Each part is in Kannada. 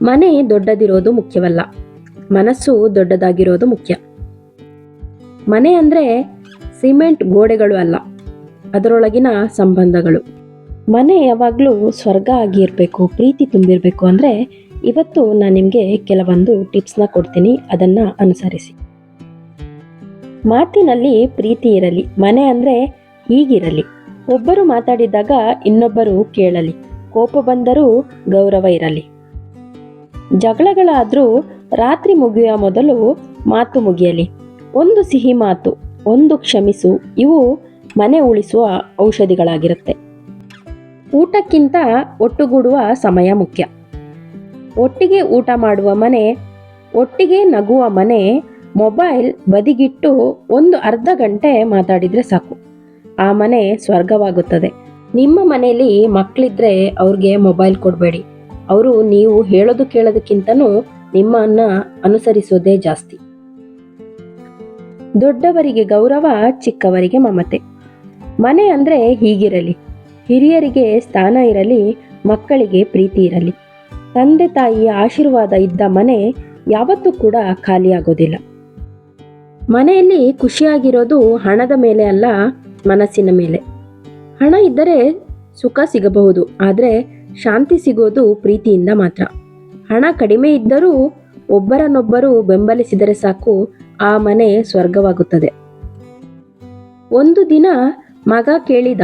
ಮನೆ ದೊಡ್ಡದಿರೋದು ಮುಖ್ಯವಲ್ಲ. ಮನಸ್ಸು ದೊಡ್ಡದಾಗಿರೋದು ಮುಖ್ಯ. ಮನೆ ಅಂದರೆ ಸಿಮೆಂಟ್ ಗೋಡೆಗಳು ಅಲ್ಲ, ಅದರೊಳಗಿನ ಸಂಬಂಧಗಳು. ಮನೆ ಯಾವಾಗಲೂ ಸ್ವರ್ಗ ಆಗಿರಬೇಕು, ಪ್ರೀತಿ ತುಂಬಿರಬೇಕು ಅಂದರೆ ಇವತ್ತು ನಾನು ನಿಮಗೆ ಕೆಲವೊಂದು ಟಿಪ್ಸ್ನ ಕೊಡ್ತೀನಿ, ಅದನ್ನು ಅನುಸರಿಸಿ. ಮಾತಿನಲ್ಲಿ ಪ್ರೀತಿ ಇರಲಿ, ಮನೆ ಅಂದರೆ ಹೀಗಿರಲಿ. ಒಬ್ಬರು ಮಾತಾಡಿದಾಗ ಇನ್ನೊಬ್ಬರು ಕೇಳಲಿ, ಕೋಪ ಬಂದರೂ ಗೌರವ ಇರಲಿ. ಜಗಳಗಳಾದರೂ ರಾತ್ರಿ ಮುಗಿಯುವ ಮೊದಲು ಮಾತು ಮುಗಿಯಲಿ. ಒಂದು ಸಿಹಿ ಮಾತು, ಒಂದು ಕ್ಷಮಿಸು, ಇವು ಮನೆ ಉಳಿಸುವ ಔಷಧಿಗಳಾಗಿರುತ್ತೆ. ಊಟಕ್ಕಿಂತ ಒಟ್ಟುಗೂಡುವ ಸಮಯ ಮುಖ್ಯ. ಒಟ್ಟಿಗೆ ಊಟ ಮಾಡುವ ಮನೆ, ಒಟ್ಟಿಗೆ ನಗುವ ಮನೆ, ಮೊಬೈಲ್ ಬದಿಗಿಟ್ಟು ಒಂದು ಅರ್ಧ ಗಂಟೆ ಮಾತಾಡಿದರೆ ಸಾಕು. ಆ ಮನೆ ಸ್ವರ್ಗವಾಗುತ್ತದೆ. ನಿಮ್ಮ ಮನೆಯಲ್ಲಿ ಮಕ್ಕಳಿದ್ರೆ ಅವ್ರಿಗೆ ಮೊಬೈಲ್ ಕೊಡಬೇಡಿ. ಅವರು ನೀವು ಹೇಳೋದು ಕೇಳೋದಕ್ಕಿಂತನೂ ನಿಮ್ಮನ್ನ ಅನುಸರಿಸೋದೇ ಜಾಸ್ತಿ. ದೊಡ್ಡವರಿಗೆ ಗೌರವ, ಚಿಕ್ಕವರಿಗೆ ಮಮತೆ. ಮನೆ ಅಂದ್ರೆ ಹೀಗಿರಲಿ. ಹಿರಿಯರಿಗೆ ಸ್ಥಾನ ಇರಲಿ, ಮಕ್ಕಳಿಗೆ ಪ್ರೀತಿ ಇರಲಿ. ತಂದೆ ತಾಯಿಯ ಆಶೀರ್ವಾದ ಇದ್ದ ಮನೆ ಯಾವತ್ತೂ ಕೂಡ ಖಾಲಿಯಾಗೋದಿಲ್ಲ ಮನೆಯಲ್ಲಿ ಖುಷಿಯಾಗಿರೋದು ಹಣದ ಮೇಲೆ ಅಲ್ಲ, ಮನಸ್ಸಿನ ಮೇಲೆ. ಹಣ ಇದ್ದರೆ ಸುಖ ಸಿಗಬಹುದು, ಆದರೆ ಶಾಂತಿ ಸಿಗೋದು ಪ್ರೀತಿಯಿಂದ ಮಾತ್ರ. ಹಣ ಕಡಿಮೆ ಇದ್ದರೂ ಒಬ್ಬರನ್ನೊಬ್ಬರು ಬೆಂಬಲಿಸಿದರೆ ಸಾಕು, ಆ ಮನೆ ಸ್ವರ್ಗವಾಗುತ್ತದೆ. ಒಂದು ದಿನ ಮಗ ಕೇಳಿದ,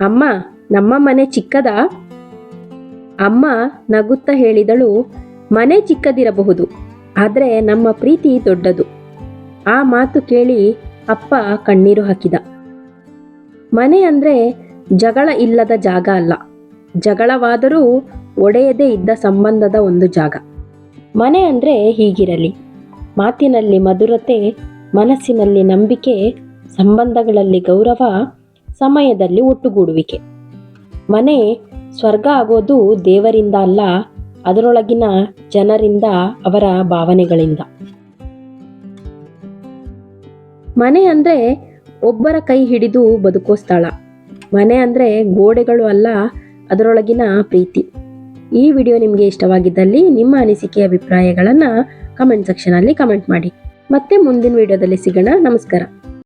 ಅಮ್ಮ, ನಮ್ಮ ಮನೆ ಚಿಕ್ಕದ? ಅಮ್ಮ ನಗುತ್ತಾ ಹೇಳಿದಳು, ಮನೆ ಚಿಕ್ಕದಿರಬಹುದು, ಆದರೆ ನಮ್ಮ ಪ್ರೀತಿ ದೊಡ್ಡದು. ಆ ಮಾತು ಕೇಳಿ ಅಪ್ಪ ಕಣ್ಣೀರು ಹಾಕಿದ. ಮನೆ ಅಂದರೆ ಜಗಳ ಇಲ್ಲದ ಜಾಗ ಅಲ್ಲ. ಜಗಳವಾದರೂ ಒಡೆಯದೇ ಇದ್ದ ಸಂಬಂಧದ ಒಂದು ಜಾಗ. ಮನೆ ಅಂದರೆ ಹೀಗಿರಲಿ. ಮಾತಿನಲ್ಲಿ ಮಧುರತೆ, ಮನಸ್ಸಿನಲ್ಲಿ ನಂಬಿಕೆ, ಸಂಬಂಧಗಳಲ್ಲಿ ಗೌರವ, ಸಮಯದಲ್ಲಿ ಒಟ್ಟುಗೂಡುವಿಕೆ. ಮನೆ ಸ್ವರ್ಗ ಆಗೋದು ದೇವರಿಂದ ಅಲ್ಲ, ಅದರೊಳಗಿನ ಜನರಿಂದ ಅವರ ಭಾವನೆಗಳಿಂದ. ಮನೆ ಅಂದರೆ ಒಬ್ಬರ ಕೈ ಹಿಡಿದು ಬದುಕೋ ಸ್ಥಳ. ಮನೆ ಅಂದರೆ ಗೋಡೆಗಳು ಅಲ್ಲ ಅದರೊಳಗಿನ ಪ್ರೀತಿ. ಈ ವಿಡಿಯೋ ನಿಮಗೆ ಇಷ್ಟವಾಗಿದ್ದಲ್ಲಿ ನಿಮ್ಮ ಅನಿಸಿಕೆ ಅಭಿಪ್ರಾಯಗಳನ್ನು ಕಮೆಂಟ್ ಸೆಕ್ಷನಲ್ಲಿ ಕಮೆಂಟ್ ಮಾಡಿ. ಮತ್ತೆ ಮುಂದಿನ ವಿಡಿಯೋದಲ್ಲಿ ಸಿಗೋಣ. ನಮಸ್ಕಾರ.